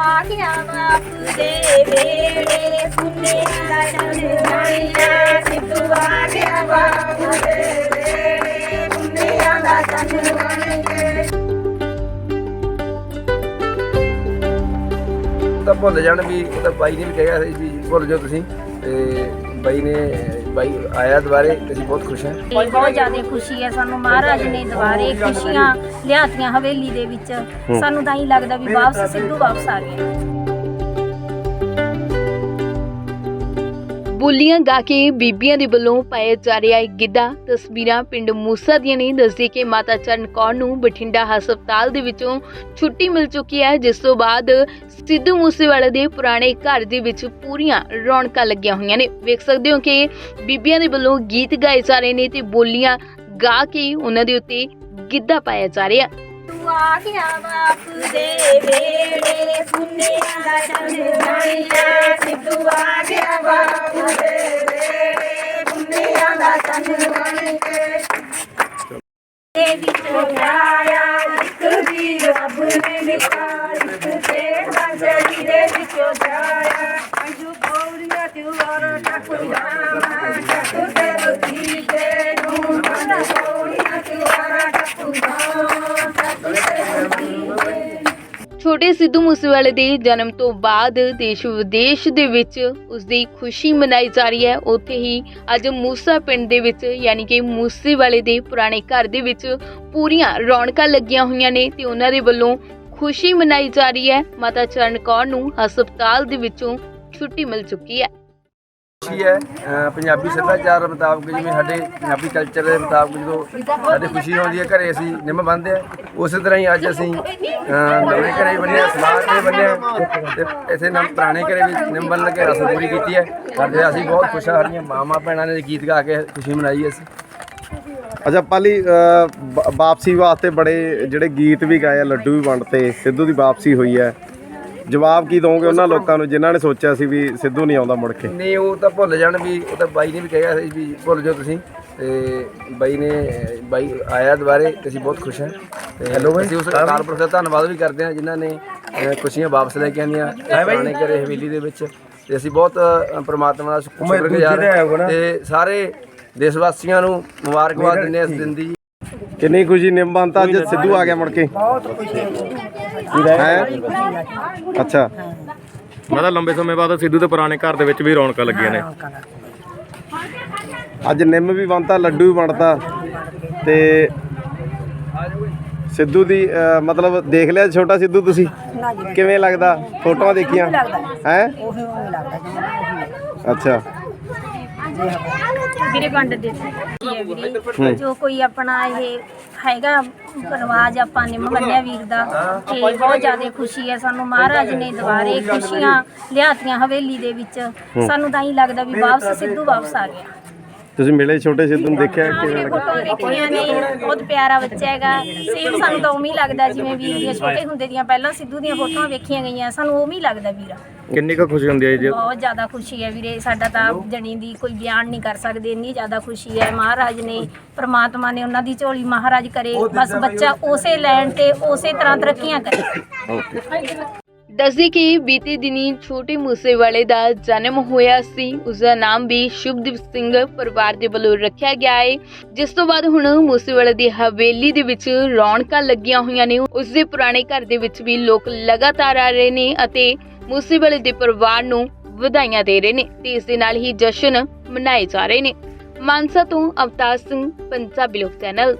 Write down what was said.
ਆ ਬਾਪ ਦੇ ਵੇੜੇ ਪੁੰਨਿਆਂ ਦਾ ਚੰਨ ਸਿੱਧੂ ਆ ਬਾਪ ਦੇ ਵੇੜੇ ਪੁੰਨਿਆਂ ਦਾ ਚੰਨ ਬਣ ਕੇ ਤਾਂ ਭੁੱਲ ਜਾਣ ਵੀ ਉਹ ਤਾਂ ਬਾਈ ਨੇ ਵੀ ਕਿਹਾ ਸੀ ਵੀ ਭੁੱਲ ਜਾਓ ਤੁਸੀਂ ਤੇ ਬਾਈ ਨੇ ਬਾਈ ਆਇਆ ਦੁਬਾਰੇ ਤੇ ਅਸੀਂ ਬਹੁਤ ਖੁਸ਼ ਹਾਂ। ਇਹ ਬਹੁਤ ਜ਼ਿਆਦਾ ਖੁਸ਼ੀ ਹੈ ਸਾਨੂੰ। ਮਹਾਰਾਜ ਨੇ ਦੁਬਾਰੇ ਖੁਸ਼ੀਆਂ ਲਿਆਤੀਆਂ ਹਵੇਲੀ ਦੇ ਵਿੱਚ। ਸਾਨੂੰ ਤਾਂ ਹੀ ਲੱਗਦਾ ਵੀ ਵਾਪਸ ਸਿੱਧੂ ਵਾਪਸ ਆ ਗਿਆ। ਬੋਲੀਆਂ ਗਾ ਕੇ ਬੀਬੀਆਂ ਦੇ ਵੱਲੋਂ ਪਾਇਆ ਜਾ ਰਿਹਾ ਹੈ ਗਿੱਧਾ। ਤਸਵੀਰਾਂ ਪਿੰਡ ਮੂਸਾ ਦੀਆਂ ਨੇ, ਦੱਸਦੀ ਕਿ ਮਾਤਾ ਚਰਨ ਕੌਰ ਨੂੰ ਬਠਿੰਡਾ ਹਸਪਤਾਲ ਦੇ ਵਿੱਚੋਂ ਛੁੱਟੀ ਮਿਲ ਚੁੱਕੀ ਹੈ, ਜਿਸ ਤੋਂ ਬਾਅਦ ਸਿੱਧੂ ਮੂਸੇਵਾਲੇ ਦੇ ਪੁਰਾਣੇ ਘਰ ਦੇ ਵਿੱਚ ਪੂਰੀਆਂ ਰੌਣਕਾਂ ਲੱਗੀਆਂ ਹੋਈਆਂ ਨੇ। ਵੇਖ ਸਕਦੇ ਹੋ ਕਿ ਬੀਬੀਆਂ ਦੇ ਵੱਲੋਂ ਗੀਤ ਗਾਏ ਜਾ ਰਹੇ ਨੇ ਤੇ ਬੋਲੀਆਂ ਗਾ ਕੇ ਉਹਨਾਂ ਦੇ ਉੱਤੇ ਗਿੱਧਾ ਪਾਇਆ ਜਾ ਰਿਹਾ। ਤੂੰ ਆ ਗਿਆ ਬਾਪ ਦੇ ਵੇੜੇ ਪੁੰਨਿਆਂ ਦਾ ਚੰਨ ਸਿੱਧੂ ਆ ਗਿਆ ਬਾਪ ਦੇ ਵੇੜੇ ਪੁੰਨਿਆਂ ਦਾ ਚੰਨ ਦੇ ਵਿੱਚੋਂ ਆਇਆ ਇੱਕ ਵੀ ਰੱਬ ਨੇ ਲਿਖਾ ਛੋਟੇ ਸਿੱਧੂ ਮੂਸੇਵਾਲੇ ਦੇ ਜਨਮ ਤੋਂ ਬਾਅਦ ਦੇਸ਼ ਵਿਦੇਸ਼ ਦੇ ਵਿੱਚ ਉਸ ਦੀ ਖੁਸ਼ੀ ਮਨਾਈ ਜਾ ਰਹੀ ਹੈ। ਉੱਥੇ ਹੀ ਅੱਜ ਮੂਸਾ ਪਿੰਡ ਦੇ ਵਿੱਚ ਯਾਨੀ ਕਿ ਮੂਸੇਵਾਲੇ ਦੇ ਪੁਰਾਣੇ ਘਰ ਦੇ ਵਿੱਚ ਪੂਰੀਆਂ ਰੌਣਕਾਂ ਲੱਗੀਆਂ ਹੋਈਆਂ ਨੇ ਤੇ ਉਹਨਾਂ ਦੇ ਵੱਲੋਂ ਖੁਸ਼ੀ ਮਨਾਈ ਜਾ ਰਹੀ ਹੈ। ਮਾਤਾ ਚਰਨ ਕੌਰ ਨੂੰ ਹਸਪਤਾਲ ਦੇ ਵਿੱਚੋਂ ਛੁੱਟੀ ਮਿਲ ਚੁੱਕੀ ਹੈ। ਖੁਸ਼ੀ ਹੈ ਅਹ ਪੰਜਾਬੀ ਸੱਭਿਆਚਾਰ ਮੁਤਾਬਕ ਜਿਵੇਂ ਸਾਡੇ ਪੰਜਾਬੀ ਕਲਚਰ ਦੇ ਮੁਤਾਬਕ ਜਦੋਂ ਸਾਡੇ ਖੁਸ਼ੀ ਆਉਂਦੀ ਹੈ ਘਰੇ ਅਸੀਂ ਨਿੰਮ ਬੰਨ੍ਹਦੇ ਆ ਉਸੇ ਤਰ੍ਹਾਂ ਹੀ ਅੱਜ ਅਸੀਂ ਅਹ ਨਵੇਂ ਘਰੇ ਬੰਨਿਆ ਸਲਾਹ ਤੇ ਬੰਨਿਆ ਤੇ ਇੱਥੇ ਨਮ ਪੁਰਾਣੇ ਘਰੇ ਵੀ ਨਿੰਮ ਬੰਨ ਲੱਗੇ ਰਸਮ ਪੂਰੀ ਕੀਤੀ ਹੈ। ਸਾਡੇ ਅਸੀਂ ਬਹੁਤ ਖੁਸ਼ ਹਾਂ ਸਾਡੀਆਂ ਮਾਵਾਂ ਭੈਣਾਂ ਨੇ ਗੀਤ ਗਾ ਕੇ ਖੁਸ਼ੀ ਮਨਾਈ ਅਸੀਂ। ਅੱਛਾ ਪਾਲੀ ਅ, ਵਾ- ਵਾਪਸੀ ਵਾਸਤੇ ਬੜੇ ਜਿਹੜੇ ਗੀਤ ਵੀ ਗਾਏ ਆ ਲੱਡੂ ਵੀ ਵੰਡਤੇ ਸਿੱਧੂ ਦੀ ਵਾਪਸੀ ਹੋਈ ਹੈ। ਜਵਾਬ ਕੀ ਦੋਗੇ ਉਹਨਾਂ ਲੋਕਾਂ ਨੂੰ ਜਿਨ੍ਹਾਂ ਨੇ ਸੋਚਿਆ ਸੀ ਵੀ ਸਿੱਧੂ ਨਹੀਂ ਆਉਂਦਾ ਮੁੜ ਕੇ? ਨਹੀਂ ਉਹ ਤਾਂ ਭੁੱਲ ਜਾਣ ਵੀ ਉਹ ਤਾਂ ਬਾਈ ਨੇ ਵੀ ਕਿਹਾ ਸੀ ਵੀ ਭੁੱਲ ਜਾਓ ਤੁਸੀਂ। ਤੇ ਬਾਈ ਨੇ ਬਾਈ ਆਇਆ ਦੁਬਾਰੇ ਤੇ ਅਸੀਂ ਬਹੁਤ ਖੁਸ਼ ਹਾਂ। ਤੇ ਹੈਲੋ ਬਾਈ ਅਸੀਂ ਉਸ ਕਾਰਪੋਰੇਟ ਦਾ ਧੰਨਵਾਦ ਵੀ ਕਰਦੇ ਹਾਂ ਜਿਨ੍ਹਾਂ ਨੇ ਖੁਸ਼ੀਆਂ ਵਾਪਸ ਲੈ ਕੇ ਆਂਦੀਆਂ ਪੁਰਾਣੇ ਘਰੇ ਹਵੇਲੀ ਦੇ ਵਿੱਚ। ਤੇ ਅਸੀਂ ਬਹੁਤ ਪ੍ਰਮਾਤਮਾ ਦਾ ਸ਼ੁਕਰਗੁਜ਼ਾਰ ਤੇ ਸਾਰੇ ਦੇਸ਼ ਵਾਸੀਆਂ ਨੂੰ ਮੁਬਾਰਕਬਾਦ ਦਿੰਦੇ ਹਾਂ ਇਸ ਦਿਨ ਦੀ। ਕਿੰਨੀ ਖੁਸ਼ੀ ਨਿੰਬਾਂ ਤਾਂ ਅੱਜ ਸਿੱਧੂ ਆ ਗਿਆ ਮੁੜ ਕੇ। ਬਹੁਤ ਖੁਸ਼ੀ ਹੈ ਅੱਛਾ। ਮੈਂ ਤਾਂ ਲੰਬੇ ਸਮੇਂ ਬਾਅਦ ਸਿੱਧੂ ਦੇ ਪੁਰਾਣੇ ਘਰ ਦੇ ਵਿੱਚ ਵੀ ਰੌਣਕਾਂ ਲੱਗੀਆਂ ਨੇ। ਅੱਜ ਨਿੰਮ ਵੀ ਵੰਡਤਾ ਲੱਡੂ ਵੀ ਵੰਡਤਾ ਤੇ ਸਿੱਧੂ ਦੀ ਮਤਲਬ ਦੇਖ ਲਿਆ ਛੋਟਾ ਸਿੱਧੂ ਤੁਸੀਂ? ਕਿਵੇਂ ਲੱਗਦਾ? ਫੋਟੋਆਂ ਦੇਖੀਆਂ? ਹੈ? ਅੱਛਾ। ਵੀਰੇ ਵੰਡ ਦੇ ਦਿੱਤੀ। ਹੈ ਵੀਰੇ? ਜੋ ਕੋਈ ਆਪਣਾ ਇਹ ਹੈਗਾ ਰਿਵਾਜ ਆਪਾਂ ਨਿੰਮ ਬੰਨਿਆ ਵੀਰ ਦਾ ਤੇ ਬਹੁਤ ਜ਼ਿਆਦਾ ਖੁਸ਼ੀ ਹੈ ਸਾਨੂੰ ਮਹਾਰਾਜ ਨੇ ਦੁਬਾਰੇ ਖੁਸ਼ੀਆਂ ਲਿਆਤੀਆਂ ਹਵੇਲੀ ਦੇ ਵਿੱਚ। ਸਾਨੂੰ ਤਾਂ ਹੀ ਲੱਗਦਾ ਵੀ ਵਾਪਸ ਸਿੱਧੂ ਵਾਪਸ ਆ ਗਿਆ। ਤੁਸੀਂ ਮਿਲੇ ਛੋਟੇ ਸਿੱਧੂ ਨੂੰ ਦੇਖਿਆ ਕਿਵੇਂ ਲੱਗਾ? ਨੇ ਬਹੁਤ ਪਿਆਰਾ ਬੱਚਾ ਹੈਗਾ। ਸੇਮ ਸਾਨੂੰ ਤਾਂ ਉਵੇਂ ਹੀ ਲੱਗਦਾ ਜਿਵੇਂ ਵੀਰ ਦੀਆਂ ਛੋਟੇ ਹੁੰਦੇ ਦੀਆਂ ਪਹਿਲਾਂ ਸਿੱਧੂ ਦੀਆਂ ਫੋਟੋਆਂ ਵੇਖੀਆਂ ਗਈਆਂ ਸਾਨੂੰ ਉਵੇਂ ਹੀ ਲੱਗਦਾ ਵੀਰ। ਕਿੰਨੀ ਕੁ ਖੁਸ਼ੀ ਹੁੰਦੀ ਹੈ ਜੀ? ਬਹੁਤ ਜ਼ਿਆਦਾ ਖੁਸ਼ੀ ਹੈ ਵੀਰੇ ਸਾਡਾ ਤਾਂ ਜਣੀ ਦੀ ਕੋਈ ਬਿਆਨ ਨਹੀਂ ਕਰ ਸਕਦੇ ਇੰਨੀ ਜ਼ਿਆਦਾ ਖੁਸ਼ੀ ਹੈ। ਮਹਾਰਾਜ ਨੇ ਪ੍ਰਮਾਤਮਾ ਨੇ ਉਹਨਾਂ ਦੀ ਝੋਲੀ ਮਹਾਰਾਜ ਕਰੇ ਬਸ ਬੱਚਾ ਉਸੇ ਲੈਣ ਤੇ ਉਸੇ ਤਰ੍ਹਾਂ ਤਰੱਕੀਆਂ ਕਰੇ। ਦੱਸਦੇ ਕਿ ਬੀਤੇ ਦਿਨੀ ਛੋਟੇ ਮੂਸੇਵਾਲੇ ਦਾ ਜਨਮ ਹੋਇਆ ਸੀ। ਉਸ ਦਾ ਨਾਮ ਵੀ ਸ਼ੁਭਦੀਪ ਸਿੰਘ ਪਰਿਵਾਰ ਦੇ ਵੱਲੋਂ ਰੱਖਿਆ ਗਿਆ ਹੈ ਜਿਸ ਤੋਂ ਬਾਅਦ ਹੁਣ ਮੂਸੇਵਾਲੇ ਦੀ ਹਵੇਲੀ ਦੇ ਵਿੱਚ ਰੌਣਕਾਂ ਲੱਗੀਆਂ ਹੋਈਆਂ ਨੇ। ਉਸ ਦੇ ਪੁਰਾਣੇ ਘਰ ਦੇ ਵਿੱਚ ਵੀ ਲੋਕ ਲਗਾਤਾਰ ਆ ਰਹੇ ਨੇ ਅਤੇ ਮੂਸੇਵਾਲੇ ਦੇ ਪਰਿਵਾਰ ਨੂੰ ਵਧਾਈਆਂ ਦੇ ਰਹੇ ਨੇ ਤੇ ਇਸ ਦੇ ਨਾਲ ਹੀ ਜਸ਼ਨ ਮਨਾਏ ਜਾ ਰਹੇ ਨੇ। ਮਾਨਸਾ ਤੋਂ ਅਵਤਾਰ ਸਿੰਘ, ਪੰਜਾਬੀ ਲੋਕ ਚੈਨਲ।